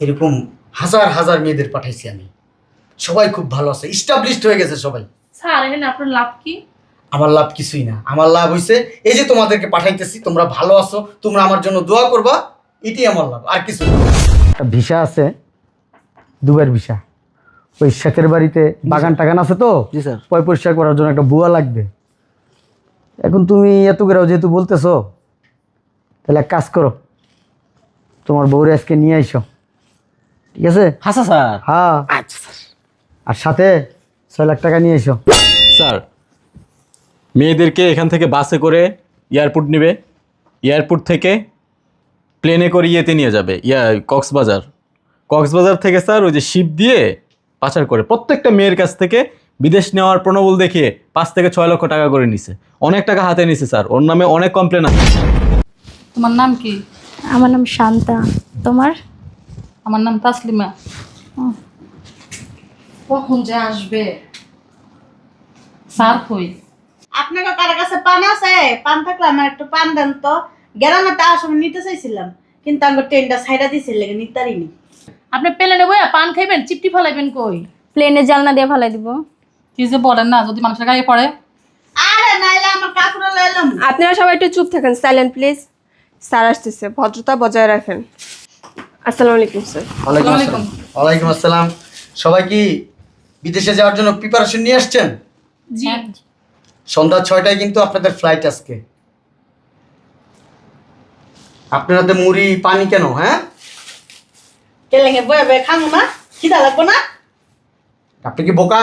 এরকম হাজার হাজার মেয়েদের পাঠাইছি আমি। সবাই খুব ভালো আছে স্টাবলিশড হয়ে গেছে সবাই। স্যার এখানে আপনার লাভ কি? আমার লাভ কিছুই না। আমার লাভ হইছে এই যে তোমাদেরকে পাঠাইতেছি তোমরা ভালো আছো তোমরা আমার জন্য দোয়া করবা এটাই আমার লাভ আর কিছু না। একটা ভিসা আছে দুবার ভিসা। ওই শেখের বাড়িতে বাগান টাগান আছে তো? জি স্যার। পয় পরিষ্কার করার জন্য একটা বুয়া লাগবে। এখন তুমি এত করে যেহেতু বলতেছো তাহলে এক কাজ করো তোমার বউরে আজকে নিয়ে আইসো। ঠিক আছে? হাসা স্যার হ্যাঁ। আচ্ছা স্যার। আর সাথে ছয় লাখ টাকা নিয়ে এসো। স্যার মেয়েদেরকে এখান থেকে বাসে করে এয়ারপোর্ট নেবে। এয়ারপোর্ট থেকে প্লেনে করে ইয়েতে নিয়ে যাবে। ইয়া কক্সবাজার। কক্সবাজার থেকে স্যার ওই যে শিপ দিয়ে পাচার করে। প্রত্যেকটা মেয়ের কাছ থেকে বিদেশ নেওয়ার প্রণবল দেখিয়ে পাঁচ থেকে ছয় লক্ষ টাকা করে নিছে। অনেক টাকা হাতে নিছে স্যার। ওর নামে অনেক কমপ্লেন আছে। তোমার নাম কি? আমার নাম শান্তা। তোমার? আমার নাম তাসলিমা। কখন যে আসবে? স্যার কই? আপনাকে কার কাছে পান আছে? পান থাকলে আমার একটু পান দেন তো। গ্রামে তা সময় নিতে চাইছিলাম। কিন্তু আমার ট্রেনটা সাইডা দিছিল লেগে নিতারিনি আপনি প্লেনে বইয়া পান খাইবেন চিপটি ফেলাইবেন কই? প্লেনে জালনা দিয়ে ফেলাই দিব। কি যে বলেন না যদি মানুষের গায়ে পড়ে। আরে নাইলে আমার কাকুরা লইলাম। আপনারা সবাই একটু চুপ থাকেন সাইলেন্ট প্লিজ স্যার আসতেছে ভদ্রতা বজায় রাখেন। আসসালামু আলাইকুম স্যার। ওয়ালাইকুম আসসালাম। ওয়ালাইকুম। আসসালাম। সবাই কি বিদেশে যাওয়ার জন্য প্রিপারেশন নিয়ে আসছেন? জি। সন্ধ্যা ছয়টায় কিন্তু আপনাদের ফ্লাইট আজকে। আপনার হাতে মুড়ি পানি কেন হ্যাঁ? কেলেঙ্গে বয়ে বয়ে খামু না? খিদা লাগবো না? আপনি কি বোকা?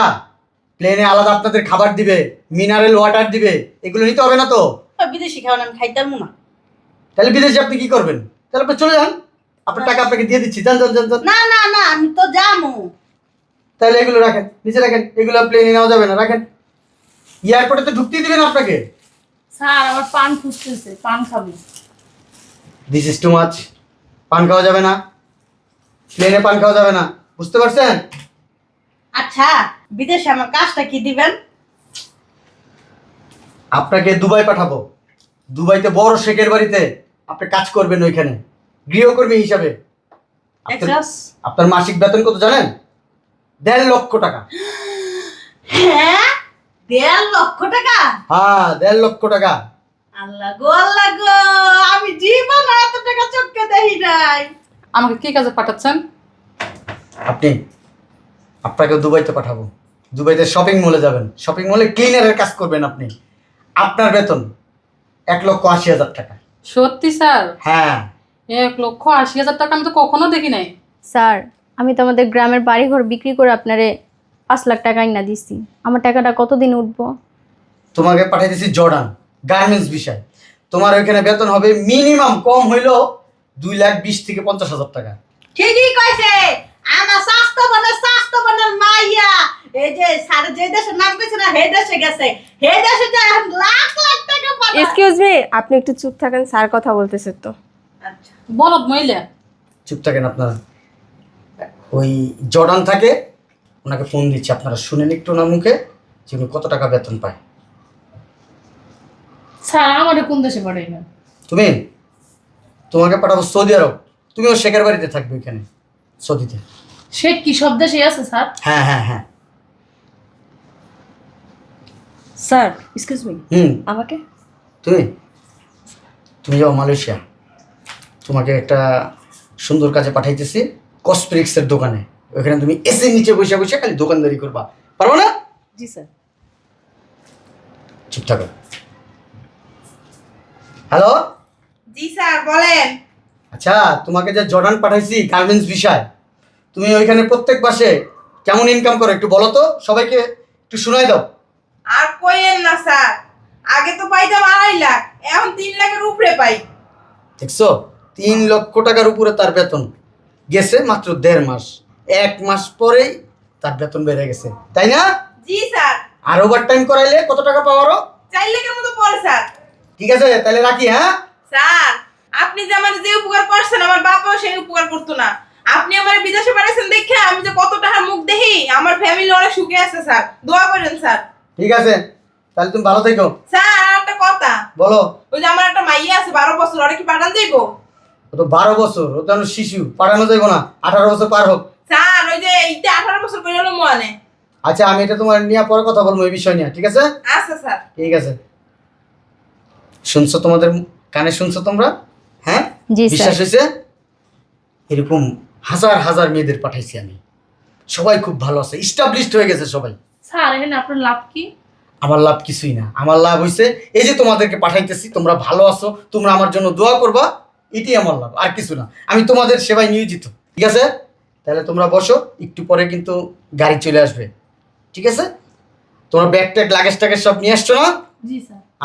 প্লেনে আলাদা আপনাদের খাবার দিবে মিনারেল ওয়াটার দিবে এগুলো নিতে হবে না তো? বিদেশি খাওয়ান আমি খাইতাম না। তাহলে বিদেশে আপনি কি করবেন? তাহলে আপনি চলে যান। আপনার টাকা আপনাকে দিয়ে দিচ্ছি। যান যান যান যান। না না না আমি তো যামু তাহলে এগুলো রাখেন নিচে রাখেন এগুলো প্লেনে নেওয়া যাবে না রাখেন। এয়ারপোর্টে তো ঢুকতেই দিবেন আপনাকে। স্যার আমার পান খুঁজতেছে পান খাবি। দিস ইজ টু মাচ পান খাওয়া যাবে না। প্লেনে পান খাওয়া যাবে না। বুঝতে পারছেন? আচ্ছা বিদেশে আমার কাজটা কি দিবেন? আপনাকে দুবাই পাঠাবো। দুবাইতে বড় শেখের বাড়িতে আপনি কাজ করবেন ওইখানে। গৃহকর্মী হিসাবে। আপনার- মাসিক বেতন কত জানেন? দেড় লক্ষ টাকা। হ্যাঁ? দেড় লক্ষ টাকা? হ্যাঁ দেড় লক্ষ টাকা। আল্লাহ গো আল্লাহ গো আমি জীবন এত টাকা চোখকে দেখি নাই। আমাকে কি কাজে পাঠাচ্ছেন? আপনি আপনাকে দুবাইতে পাঠাবো। দুবাইতে শপিং মলে যাবেন। শপিং মলে ক্লিনারের কাজ করবেন আপনি। আপনার বেতন এক লক্ষ আশি হাজার টাকা। সত্যি স্যার? হ্যাঁ। এক লক্ষ আশি হাজার টাকা আমি তো কখনো দেখি নাই। স্যার আমি তো আমাদের গ্রামের বাড়িঘর বিক্রি করে আপনারে পাঁচ লাখ টাকা না দিছি। আমার টাকাটা কতদিন উঠবো? তোমাকে পাঠিয়ে দিয়েছি জর্ডান গার্মেন্টস বিষয়। তোমার ওইখানে বেতন হবে মিনিমাম কম হইল দুই লাখ বিশ থেকে পঞ্চাশ হাজার টাকা। ঠিকই কইছে। আমার স্বাস্থ্য বনের স্বাস্থ্য বনের মাইয়া এই যে সারে যে দেশে নাম কইছে না হে দেশে গেছে। হে দেশে যে এখন লাখ লাখ টাকা এক্সকিউজ মি আপনি একটু চুপ থাকেন স্যার কথা বলতেছে তো। বলদ মহিলা? চুপ থাকেন আপনারা। ওই জর্ডান থাকে ওনাকে ফোন দিচ্ছি আপনারা শুনেন একটু না মুখে যে উনি কত টাকা বেতন পায়। স্যার আমারে কোন দেশে পাঠাইবেন? তুমি? তোমাকে পাঠাবো সৌদি আরব। তুমিও শেখের বাড়িতে থাকবে ওইখানে সৌদিতে। সে কি সব দেশে আছে স্যার? হ্যাঁ হ্যাঁ হ্যাঁ। Sir excuse me hmm. আমাকে? তুমি? তুমি যাও মালয়েশিয়া। তোমাকে একটা সুন্দর কাজে পাঠাইতেছি কসমেটিক্সের দোকানে। ওইখানে তুমি এসে নিচে বসে বসে খালি দোকানদারি করবা। পারব না? জি স্যার। চুপ থাকো। হ্যালো জি স্যার বলেন। আচ্ছা তোমাকে যে জর্ডান পাঠাইছি গার্মেন্টস বিষয় তুমি ওইখানে প্রত্যেক মাসে কেমন ইনকাম করো একটু বলো তো? সবাইকে একটু শোনাই দাও। আর কইেন না স্যার। আগে তো পাইতাম আড়াই লাখ এখন তিন লাখের উপরে পাই। দেখছ? তিন লক্ষ টাকার উপরে তার বেতন গেছে মাত্র দেড় মাস। এক মাস পরেই তার বেতন বেড়ে গেছে। তাই না? জি স্যার। আর ওভার টাইম করাইলে কত টাকা পাওয়ারও? চার লাখের মতো পড়ে স্যার। ঠিক আছে তাহলে রাখি হ্যাঁ? স্যার আপনি যে আমার যে উপকার করছেন আমার বাবাও সেই উপকার করতো না। আপনি আমার বিদেশে পাঠাইছেন দেখে আমি যে কত টাকার মুখ দেখি আমার ফ্যামিলি অনেক সুখে আছে স্যার। দোয়া করেন স্যার। ঠিক আছে তাহলে তুমি ভালো থেকো। স্যার আর একটা কথা। বলো। ওই যে আমার একটা মাইয়া আছে বারো বছর ওরা কি পাঠান যাইবো? ও তো বারো বছর ও তো শিশু পাঠানো যাইব না আঠারো বছর পার হোক। স্যার ওই যে এইটা আঠারো বছর করে হলো মনে। আচ্ছা আমি এটা তোমার নিয়ে পরে কথা বলব এই বিষয় নিয়ে ঠিক আছে? আচ্ছা স্যার। ঠিক আছে। শুনছো তোমাদের কানে শুনছো তোমরা? হ্যাঁ? বিশ্বাস হয়েছে? এরকম হাজার হাজার মেয়েদের পাঠাইছি আমি। সবাই খুব ভালো আছে ইস্টাবলিশড হয়ে গেছে সবাই। স্যার এখানে আপনার লাভ কি? আমার লাভ কিছুই না। আমার লাভ হইছে এই যে তোমাদেরকে পাঠাইতেছি তোমরা ভালো আছো তোমরা আমার জন্য দোয়া করবা। এটাই আমার লাভ আর কিছু না। আমি তোমাদের সেবায় নিয়োজিত। ঠিক আছে? তাহলে তোমরা বসো একটু পরে কিন্তু গাড়ি চলে আসবে। ঠিক আছে? তোমার ব্যাগ ট্যাগ লাগেজ ট্যাগেজ সব নিয়ে আসছো না?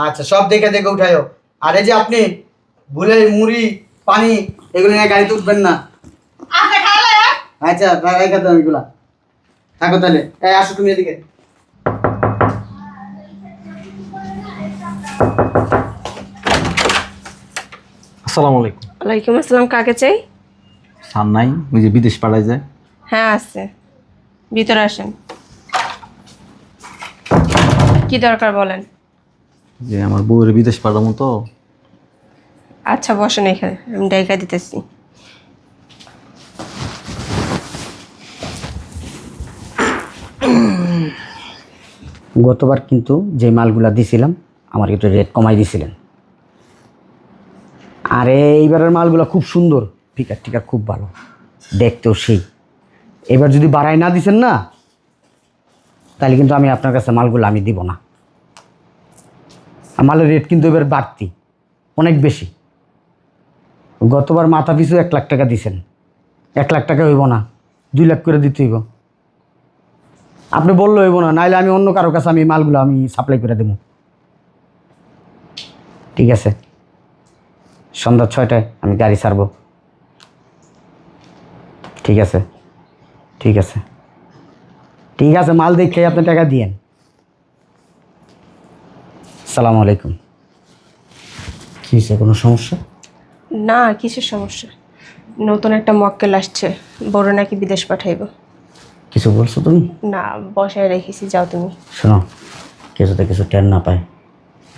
আচ্ছা সব দেখে দেখে উঠায়ও আর এই যে আপনি ভুলে মুড়ি পানি এগুলো নিয়ে গাড়িতে উঠবেন না। আচ্ছা রেখে এগুলা। থাকো তাহলে। এই আসো তুমি এদিকে। আসসালামু আলাইকুম। ওয়ালাইকুম আসসালাম কাকে চাই? স্যার নাই ওই যে বিদেশ পাঠায় যায়। হ্যাঁ আছে। ভিতরে আসেন। কি দরকার বলেন? যে আমার বউয়ের বিদেশ পাঠাবো তো আচ্ছা বসেন এখানে আমি ডাইকা দিতেছি। গতবার কিন্তু যে মালগুলা দিছিলাম আমার একটু রেট কমাই দিছিলেন। আর এইবারের মালগুলো খুব সুন্দর। ফিকার টিকার খুব ভালো। দেখতেও সেই। এবার যদি বাড়াই না দিছেন না, তাহলে কিন্তু আমি আপনার কাছে মালগুলো আমি দিব না। মালের রেট কিন্তু এবার বাড়তি, অনেক বেশি। গতবার মাথা পিছু এক লাখ টাকা দিছেন। এক লাখ টাকা হইব না, দুই লাখ করে দিতে হইব। আপনি বললে হইব না, নাইলে আমি অন্য কারও কাছে আমি মালগুলো আমি সাপ্লাই করে দেবো। ঠিক আছে? সন্ধ্যা ছয়টায় আমি গাড়ি ছাড়বো। ঠিক আছে? ঠিক আছে। ঠিক আছে মাল দেখে আপনি টাকা দিয়েন। সালাম আলাইকুম। কী কোনো সমস্যা? না কিসের সমস্যা? নতুন একটা মক্কেল আসছে বড় নাকি বিদেশ পাঠাইব। কিছু বলছো তুমি? না বসায় রেখেছি যাও তুমি। শোনো কিছুতে কিছু টের না পায়।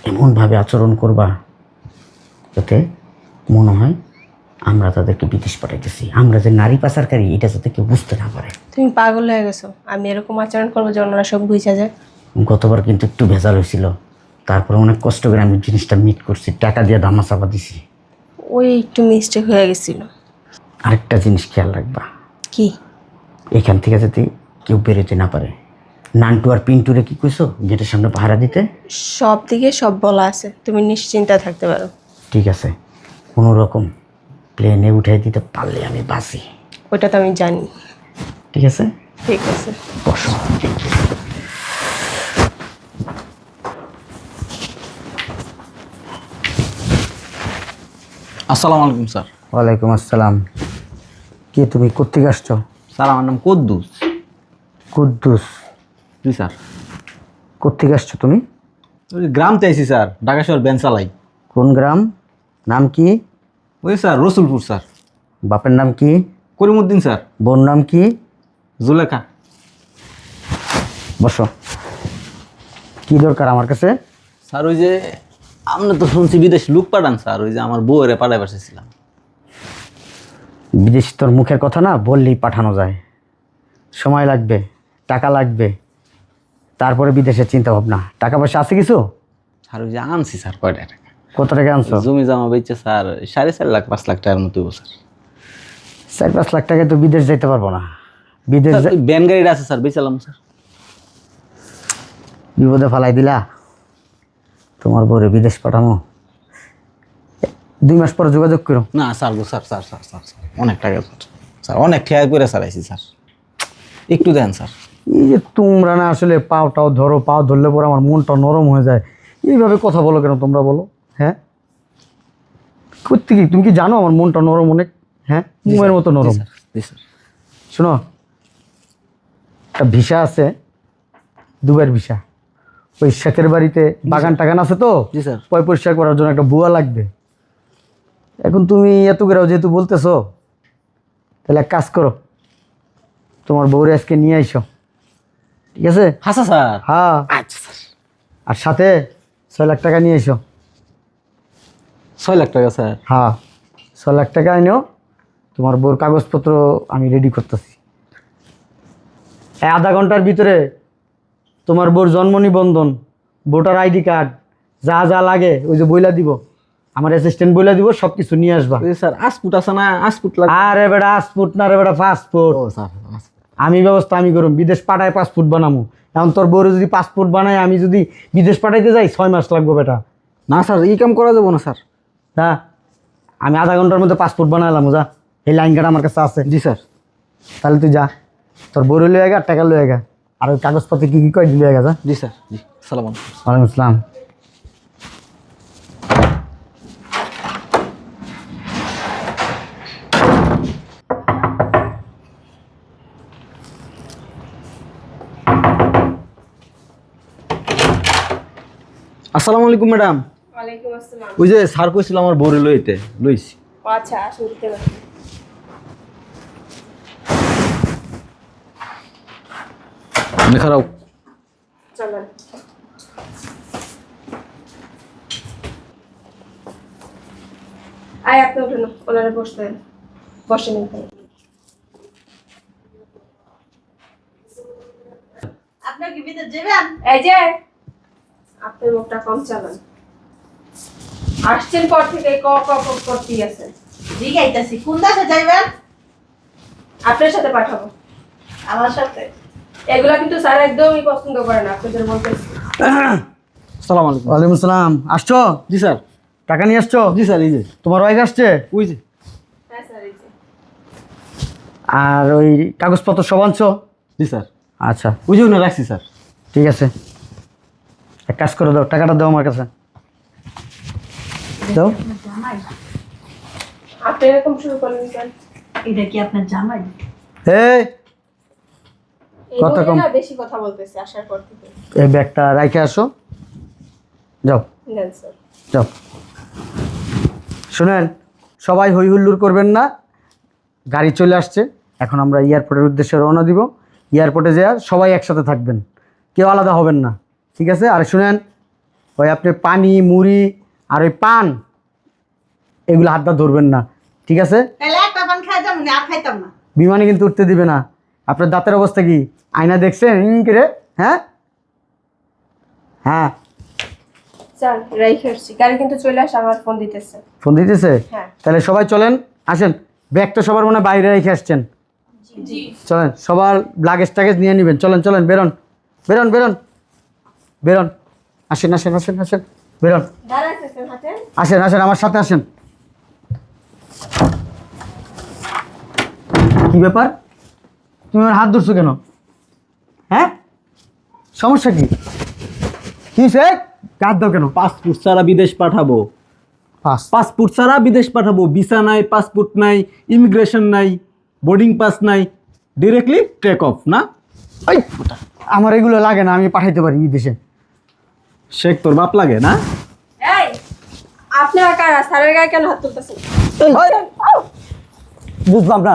এমনভাবে আচরণ করবা যাতে মনে হয় আমরা তাদেরকে বিদেশ পাঠাইতেছি। আমরা যে নারী পাচারকারী এটা যাতে কেউ বুঝতে না পারে। তুমি পাগল হয়ে গেছো। আমি এরকম আচরণ করব যে অন্যরা সব বুঝা যায়। গতবার কিন্তু একটু ভেজাল হয়েছিল। তারপরে অনেক কষ্ট করে আমি জিনিসটা মিট করছি টাকা দিয়ে দামা চাপা দিছি। ওই একটু মিস্টেক হয়ে গেছিল। আরেকটা জিনিস খেয়াল রাখবা। কি? এখান থেকে যাতে কেউ বেরোতে না পারে। নান্টু আর পিন্টুরে কি কইছো? গেটের সামনে পাহারা দিতে? সব দিকে সব বলা আছে। তুমি নিশ্চিন্তা থাকতে পারো। ঠিক আছে। কোনো রকম প্লেনে উঠাই দিতে পারলে আমি বাঁচি। ওটা তো আমি জানি। ঠিক আছে? ঠিক আছে। বসো। আসসালামু আলাইকুম স্যার। ওয়ালাইকুম আসসালাম। কে তুমি? কোথেকে আসছো? স্যার আমার নাম কদ্দুস। কুদ্দুস। জি স্যার। কোথেকে আসছো তুমি? গ্রাম চাইছি স্যার। ঢাকা শহর বেন চালাই কোন গ্রাম? নাম কি? ওই স্যার রসুলপুর স্যার। বাপের নাম কি? করিমুদ্দিন স্যার। বোন নাম কি? জুলেখা। বসো। কি দরকার আমার কাছে? স্যার ওই যে আমরা তো শুনছি বিদেশ লুক পাঠান স্যার। ওই যে আমার বউয়ের পাঠায় বসেছিলাম বিদেশ তোর মুখের কথা না বললেই পাঠানো যায়। সময় লাগবে টাকা লাগবে। তারপরে বিদেশের চিন্তা ভাবনা টাকা পয়সা আছে কিছু? স্যার ওই যে আনছি স্যার কয়টা টাকা? কত টাকা আনছো? জমি জমা বেচছে স্যার সাড়ে চার লাখ পাঁচ লাখ টাকার মতো স্যার। চার পাঁচ লাখ টাকায় তো বিদেশ যাইতে পারব না। বিদেশ যা- গাড়িটা আছে স্যার বেচালাম স্যার। বিপদে ফালাই দিলা? তোমার বউরে বিদেশ পাঠামো। দুই মাস পরে যোগাযোগ করো। না স্যার গো স্যার স্যার স্যার স্যার অনেক টাকা স্যার। স্যার অনেক খেয়াল করে স্যার আইসি স্যার। একটু দেন স্যার। এই যে তোমরা না আসলে পাওটাও ধরো পাও ধরলে পরে আমার মনটা নরম হয়ে যায়। এইভাবে কথা বলো কেন তোমরা বলো? হ্যাঁ? করতে তুমি কি জানো আমার মনটা নরম অনেক? হ্যাঁ? মোমের মতো নরম। শোনো একটা ভিসা আছে দুবার ভিসা। ওই শেখের বাড়িতে বাগান টাগান আছে তো? স্যার। পয় পরিষ্কার করার জন্য একটা বুয়া লাগবে। এখন তুমি এত করে যেহেতু বলতেছো তাহলে এক কাজ করো তোমার বউরে আজকে নিয়ে আইসো। ঠিক আছে? হাসা স্যার। হ্যাঁ। আচ্ছা স্যার। আর সাথে ছয় লাখ টাকা নিয়ে এসো ছয় লাখ টাকা স্যার। হ্যাঁ ছয় লাখ টাকা আইনেও তোমার বোর কাগজপত্র আমি রেডি করতেছি। এই আধা ঘণ্টার ভিতরে তোমার বোর জন্ম নিবন্ধন ভোটার আইডি কার্ড যা যা লাগে ওই যে বইলা দিব আমার অ্যাসিস্ট্যান্ট বইলা দিব সব কিছু নিয়ে আসবা। স্যার আসপুট আছে না? আসপুট লাগবে। আরে বেটা পাসপোর্ট না রে বেটা পাসপোর্ট ও স্যার আমি ব্যবস্থা আমি করুম বিদেশ পাঠায় পাসপোর্ট বানামু। এখন তোর বউরে যদি পাসপোর্ট বানায় আমি যদি বিদেশ পাঠাইতে যাই ছয় মাস লাগবো বেটা। না স্যার এই কাম করা যাব না স্যার। হ্যাঁ আমি আধা ঘণ্টার মধ্যে পাসপোর্ট বানালাম যা এই লাইন কার্ড আমার কাছে আছে। জি স্যার। তাহলে তুই যা। তোর বউরে লয়ে গা টাকা লয়ে গা। আর ওই কাগজপত্র কি কি কয় লয়ে গা যা। জি স্যার। জি সালাম আলাইকুম। আসসালাম আসসালামু আলাইকুম ম্যাডাম। ওই যে স্যার কইছিল আমার বউরে লইতে লইছি। আচ্ছা আসুন দিতে না খারাপ। চলেন। আয় আপনি উঠুন ওনারা বসতে। বসেন এখানে। আপনার কি বিদেশ যাবেন? এই যে আপনার মুখটা কম চালান। আসছেন পর থেকে ক ক ক করতেই আছে। জিগাইতেছি কোন দেশে যাইবেন? আপনার সাথে পাঠাবো। আমার সাথে? এগুলা কিন্তু স্যার একদমই পছন্দ করে না আপনাদের বলতেছি সালাম আলাইকুম। ওয়ালাইকুম আসসালাম। আসছো? জি স্যার। টাকা নিয়ে আসছো? জি স্যার এই যে। তোমার ওয়াইফ আসছে? ওই যে। হ্যাঁ স্যার এই যে। আর ওই কাগজপত্র সব আনছো? জি স্যার। আচ্ছা। ওই যে রাখছি স্যার। ঠিক আছে। এক কাজ করে দাও টাকাটা দাও আমার কাছে। দাও। আপনি এরকম শুরু করলেন কেন? এটা কি আপনার জামাই? এই এই কথা কম। বেশি কথা বলতেছে আসার পর থেকে। এই ব্যাগটা রাইখে আসো। যাও। যাও। শুনেন সবাই হই হুল্লোড় করবেন না। গাড়ি চলে আসছে। এখন আমরা এয়ারপোর্টের উদ্দেশ্যে রওনা দিব। এয়ারপোর্টে যাওয়ার সবাই একসাথে থাকবেন। কেউ আলাদা হবেন না। ঠিক আছে? আর শুনেন ওই আপনি পানি মুড়ি আর ওই পান এগুলো হাতটা ধরবেন না ঠিক আছে? তাহলে একটা পান খাই যাব না আর খাইতাম না। বিমানে কিন্তু উঠতে দিবে না। আপনার দাঁতের অবস্থা কি? আয়না দেখছেন? ইং করে হ্যাঁ? হ্যাঁ। স্যার রাইখে গাড়ি কিন্তু চলে আসে আমার ফোন দিতেছে। ফোন দিতেছে? হ্যাঁ। তাহলে সবাই চলেন আসেন। ব্যাগটা সবার মনে হয় বাইরে রেখে আসছেন। চলেন সবার লাগেজ টাগেজ নিয়ে নেবেন। চলেন চলেন বেরোন। বেরোন বেরোন। বেরোন। আসেন আসেন আসেন আসেন। বেরোন। আসেন আসেন আমার সাথে আসেন। কি ব্যাপার? তুমি আমার হাত ধরছো কেন? হ্যাঁ? সমস্যা কি? কি সে হাত দাও কেন? পাসপোর্ট ছাড়া বিদেশ পাঠাবো। পাস পাসপোর্ট ছাড়া বিদেশ পাঠাবো। ভিসা নাই পাসপোর্ট নাই ইমিগ্রেশন নাই বোর্ডিং পাস নাই ডিরেক্টলি ট্রেক অফ না? ওই আমার এগুলো লাগে না আমি পাঠাইতে পারি বিদেশে। শেখ তোর বাপ লাগে না? এই আপনারা কারা? স্যারের গায়ে কেন হাত তুলতেছেন? বুঝলাম না।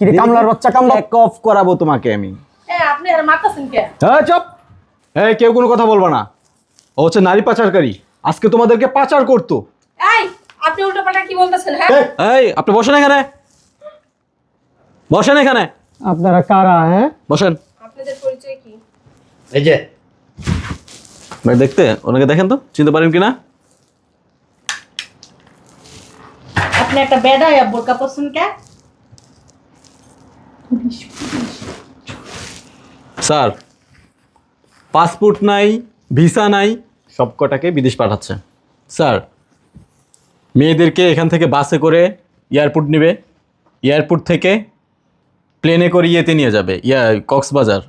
কি রে কামলার বাচ্চা কামলা? অফ করাবো তোমাকে আমি। এ আপনি আর মারতেছেন কে? হ্যাঁ চপ! এই কেউ কোনো কথা বলব না। ও হচ্ছে নারী পাচারকারী। আজকে তোমাদেরকে পাচার করতো। এই আপনি উল্টো কি বলতেছেন হ্যাঁ? এই আপনি বসেন এখানে। বসেন এখানে। আপনারা কারা হ্যাঁ? বসেন। আপনাদের পরিচয় কি? এই যে ভাই দেখতে? ওনাকে দেখেন তো? চিনতে পারেন কিনা? আপনি একটা বেডা বোরকা পছন্দ কে? স্যার পাসপোর্ট নাই ভিসা নাই সব কটাকে বিদেশ পাঠাচ্ছে। স্যার মেয়েদেরকে এখান থেকে বাসে করে এয়ারপোর্ট নেবে। এয়ারপোর্ট থেকে প্লেনে করে ইয়েতে নিয়ে যাবে। ইয়া কক্সবাজার।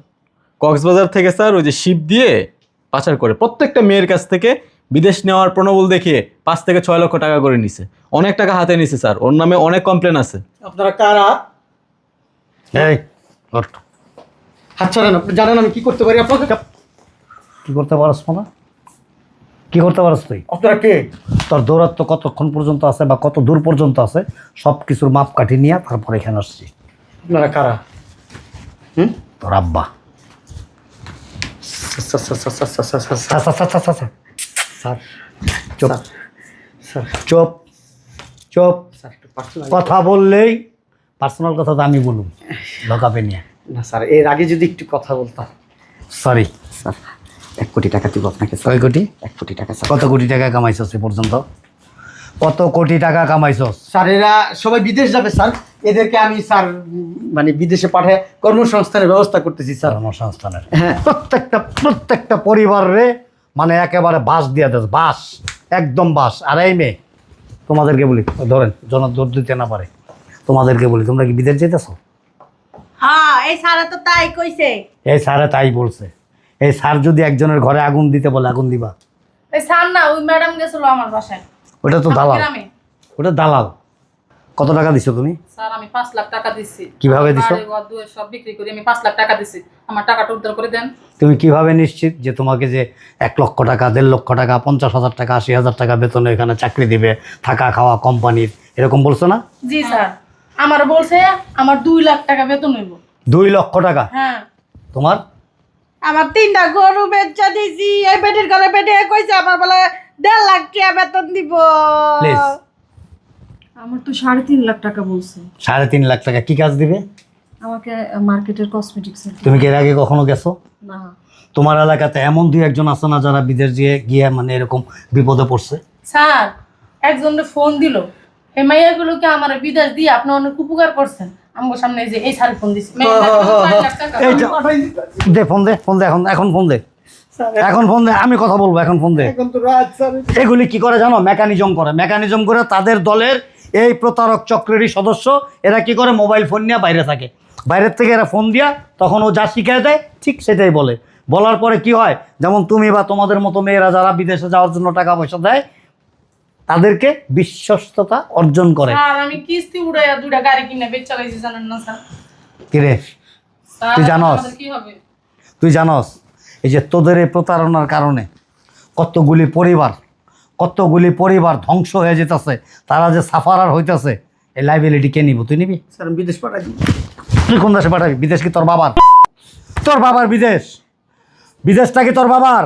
কক্সবাজার থেকে স্যার ওই যে শিপ দিয়ে পাচার করে। প্রত্যেকটা মেয়ের কাছ থেকে বিদেশ নেওয়ার প্রণবল দেখিয়ে পাঁচ থেকে ছয় লক্ষ টাকা করে নিছে। অনেক টাকা হাতে নিছে স্যার। ওর নামে অনেক কমপ্লেন আছে। আপনারা কারা? এই হাত ছাড়েন আপনি জানেন আমি কি করতে পারি আপনাকে? কি করতে পারস না কি করতে পারস তুই? আপনারা কে? তোর দৌরাত্ম কতক্ষণ পর্যন্ত আছে বা কত দূর পর্যন্ত আছে সব কিছুর মাপ কাঠি নিয়ে তারপর এখানে আসছি। আপনারা কারা? হুম? তোর আব্বা। চুপ স্যার চুপ। কথা বললেই পার্সোনাল কথা তো আমি বলুন লকাপে নিয়ে না স্যার এর আগে যদি একটু কথা বলতাম সরি স্যার এক কোটি টাকা দিব আপনাকে কয় কোটি এক কোটি টাকা কত কোটি টাকা কামাইছস এ পর্যন্ত কত কোটি টাকা কামাইছস স্যার এরা সবাই বিদেশ যাবে স্যার এদেরকে আমি স্যার মানে বিদেশে পাঠায় কর্মসংস্থানের ব্যবস্থা করতেছি স্যার। কর্মসংস্থানের। হ্যাঁ। প্রত্যেকটা প্রত্যেকটা পরিবারে মানে একেবারে বাস দিয়ে দেস বাস একদম বাস। আর এই মেয়ে তোমাদেরকে বলি ধরেন জন দৌড় দিতে না পারে তোমাদেরকে বলি তোমরা কি বিদেশ যেতেছো হ্যাঁ এই সারা তো তাই কইছে। এই স্যারে তাই বলছে। এই স্যার যদি একজনের ঘরে আগুন দিতে বলে আগুন দিবা। এই স্যার না ওই ম্যাডাম গেছিল আমার বাসায়। ওটা তো দালাল। গ্রামে। ওটা দালাল। কত টাকা দিছো তুমি? স্যার আমি পাঁচ লাখ টাকা দিচ্ছি কীভাবে দিছো? সব বিক্রি করি আমি পাঁচ লাখ টাকা দিচ্ছি আমার টাকাটা উদ্ধার করে দেন। তুমি কীভাবে নিশ্চিত যে তোমাকে যে এক লক্ষ টাকা দেড় লক্ষ টাকা পঞ্চাশ হাজার টাকা আশি হাজার টাকা বেতনে এখানে চাকরি দিবে থাকা খাওয়া কোম্পানির এরকম বলছো না? জি স্যার। আমার বলছে আমার দুই লাখ টাকা বেতন হইব। দুই লক্ষ টাকা? হ্যাঁ। তোমার? আমার তিনটা গরু বেচা দিছি এই বেটির ঘরে বেটে কইছে আমার বলে দেড় লাখ টাকা বেতন দিব। প্লিজ আমার তো সাড়ে তিন লাখ টাকা বলছে। সাড়ে তিন লাখ টাকা কি কাজ দিবে? আমাকে মার্কেটের কসমেটিক্স তুমি কি এর আগে কখনো গেছো? না। তোমার এলাকাতে এমন দুই একজন আছে না যারা বিদেশ গিয়ে গিয়ে মানে এরকম বিপদে পড়ছে? স্যার একজনের ফোন দিল। এই মাইয়াগুলোকে আমার বিদেশ দিয়ে আপনি অনেক উপকার করছেন। আমার সামনে এই যে এই স্যার ফোন দিছি। চার লাখ টাকা। এইটা দে ফোন দে ফোন দে এখন এখন ফোন দে। এখন ফোন দে আমি কথা বলব এখন ফোন দে। এখন তো রাত স্যার। এগুলি কি করে জানো? মেকানিজম করে। মেকানিজম করে তাদের দলের এই প্রতারক চক্রেরই সদস্য এরা কি করে মোবাইল ফোন নিয়ে বাইরে থাকে। বাইরের থেকে এরা ফোন দিয়া তখন ও যা শিখায় দেয় ঠিক সেটাই বলে। বলার পরে কি হয় যেমন তুমি বা তোমাদের মতো মেয়েরা যারা বিদেশে যাওয়ার জন্য টাকা পয়সা দেয় তাদেরকে বিশ্বস্ততা অর্জন করে। স্যার আমি কিস্তি উড়াইয়া দুইটা গাড়ি কিনে বেচ জানেন না স্যার? কিরে স্যার তুই জানোস? কি তুই জানস? এই যে তোদের এই প্রতারণার কারণে কতগুলি পরিবার কতগুলি পরিবার ধ্বংস হয়ে যেতেছে তারা যে সাফারার হইতেছে এই লাইবিলিটি কে নিব? তুই নিবি? স্যার আমি বিদেশ পাঠাই দিব। তুই কোন দেশে পাঠাবি? বিদেশ কি তোর বাবার? তোর বাবার বিদেশ। বিদেশটা কি তোর বাবার?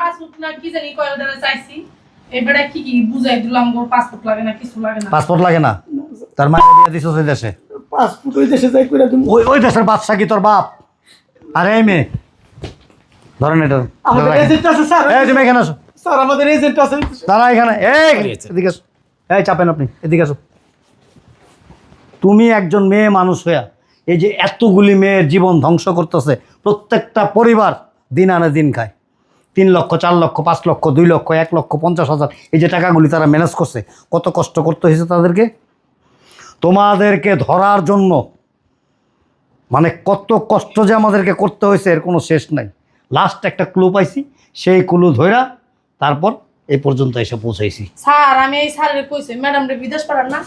পাসপোর্ট না কি জানি কয় ওদের চাইছি। এবারে কি কি বুঝাই দিলাম ওর পাসপোর্ট লাগে না কিছু লাগে না। পাসপোর্ট লাগে না? তার মায়ের বিয়ে দিছ ওই দেশে? পাসপোর্ট ওই দেশে যাই করে তুমি ওই ওই দেশের বাদশা কি তোর বাপ? আরে এই মেয়ে। ধরেন এটা। আমাদের এজেন্ট আছে স্যার। এই তুমি এখানে আসো। স্যার আমাদের এজেন্ট আছে। দাঁড়া এখানে। এই এদিকে আসো। এই চাপেন আপনি এদিকে আসো। তুমি একজন মেয়ে মানুষ হইয়া এই যে এতগুলি মেয়ের জীবন ধ্বংস করতেছে প্রত্যেকটা পরিবার দিন আনে দিন খায়। তিন লক্ষ চার লক্ষ পাঁচ লক্ষ দুই লক্ষ এক লক্ষ পঞ্চাশ হাজার এই যে টাকাগুলি তারা ম্যানেজ করছে কত কষ্ট করতে হয়েছে তাদেরকে? তোমাদেরকে ধরার জন্য মানে কত কষ্ট যে আমাদেরকে করতে হয়েছে এর কোনো শেষ নাই। লাস্ট একটা ক্লু পাইছি সেই ক্লু ধইরা তারপর এই পর্যন্ত এসে পৌঁছাইছি। স্যার আমি এই স্যারের কইছি ম্যাডাম রে বিদেশ পাঠান না?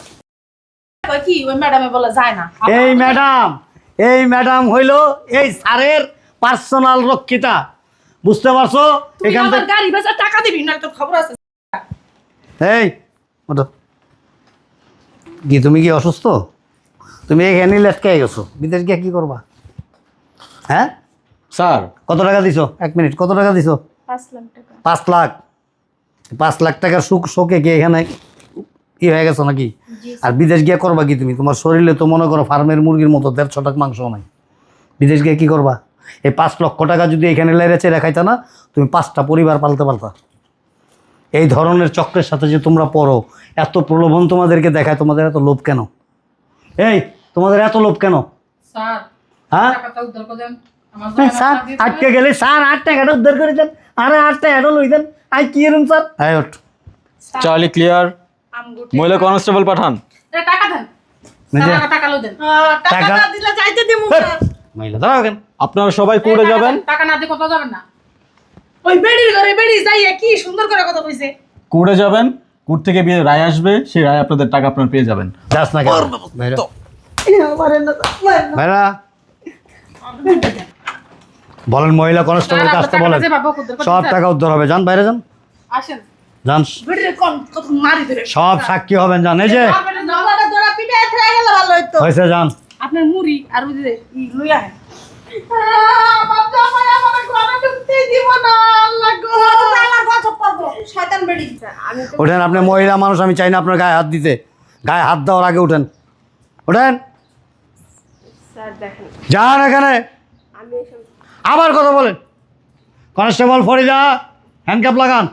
কয় কি? ওই ম্যাডামে বলে যায় না। এই ম্যাডাম এই ম্যাডাম হইল এই স্যারের পার্সোনাল রক্ষিতা। বুঝতে পারছ? এখান আমার থেকে গাড়ি বেচা টাকা দিবি না তোর খবর আছে। এই ওঠো। কি তুমি কি অসুস্থ? তুমি এখানে লেটকে গেছো। বিদেশ গিয়ে কি করবা? হ্যাঁ? স্যার। কত টাকা দিছো? এক মিনিট কত টাকা দিছো? পাঁচ লাখ পাঁচ লাখ? টাকার সুখ শোকে কি এখানে ই হয়ে গেছো নাকি? আর বিদেশ গিয়ে করবা কি তুমি? তোমার শরীরে তো মনে করো ফার্মের মুরগির মতো দেড়শো টাকা মাংস নাই। বিদেশ গিয়ে কি করবা? এই পাঁচ লক্ষ টাকা যদি এখানে লেরেছে রেখাইতা না তুমি পাঁচটা পরিবার পালতে পারতা। এই ধরনের চক্রের সাথে যে তোমরা পড়ো এত প্রলোভন তোমাদেরকে দেখায় তোমাদের এত লোভ কেন? এই তোমাদের এত লোভ কেন? হ্যাঁ? স্যার আটকে গেলে স্যার আট টাকাটা উদ্ধার করে দেন। আরে আট টাকাটা লই দেন। আই কি এরম স্যার? হ্যাঁ ওঠ। চার্লি ক্লিয়ার মহিলা কনস্টেবল পাঠান। টাকা দেন। আপনারা সবাই কোর্টে যাবেন? টাকা না দিয়ে কোথাও যাবেন না। ওই বেড়ির ঘরে বেড়ি যাইয়া কি সুন্দর করে কথা কইছে। কোর্টে যাবেন কোর্ট থেকে বিয়ে রায় আসবে সেই রায় আপনাদের টাকা আপনারা পেয়ে যাবেন। যাস না কেন? বাইরে ভাইরা। বলেন মহিলা কনস্টেবলকে আসতে বলেন। সব টাকা উদ্ধার হবে। যান বাইরে যান। আসেন। যান। বেড়ির কোন কত মারি ধরে। সব সাক্ষী হবেন যান। এই যে আপনার নাম- আমার দোরা গেল ভালো হইতো। হয়েছে যান। আপনার মুড়ি আর ওই যে ই লইয়া ওঠেন আপনি মহিলা মানুষ আমি চাই না আপনার গায়ে হাত দিতে। গায়ে হাত দেওয়ার আগে উঠেন। উঠেন যান এখানে। আবার কথা বলেন। কনস্টেবল ফরিদা হ্যান্ডক্যাপ লাগান।